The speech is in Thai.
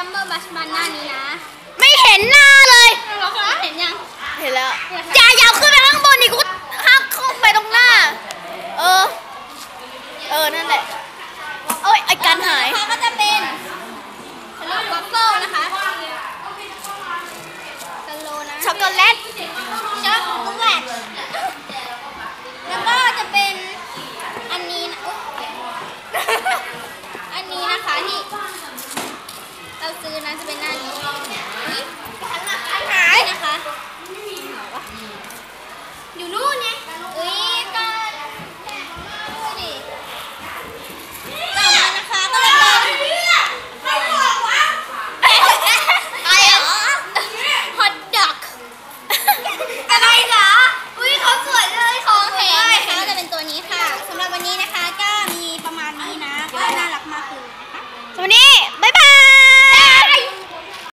ชบันหน้านี้นะไม่เห็นหน้าเลยเหรอคะเห็นยังเห็นแล้วอย่าอย่าขึ้นไปข้างบนดิกูห้ามขึ้นไปตรงหน้า เออ เออ นั่นแหละเอ้ยไอการหายนะคะก็จะเป็นสโลวัฟเฟิลนะคะสโลนะช็อกโกแลต ซื้อนะจะเป็นหน้านี้อุ๊ยหายนะคะอยู่นู่นไงอุ้ยก็ดูดิต่อมานะคะก็จะเป็นอะไรเหรอฮอตดอกอะไรเหรออุ้ยเขาสวยเลยของแถมนะคะก็จะเป็นตัวนี้ค่ะสำหรับวันนี้นะคะก็มีประมาณนี้นะก็น่ารักมากเลยนะคะสวัสดีบ๊ายบาย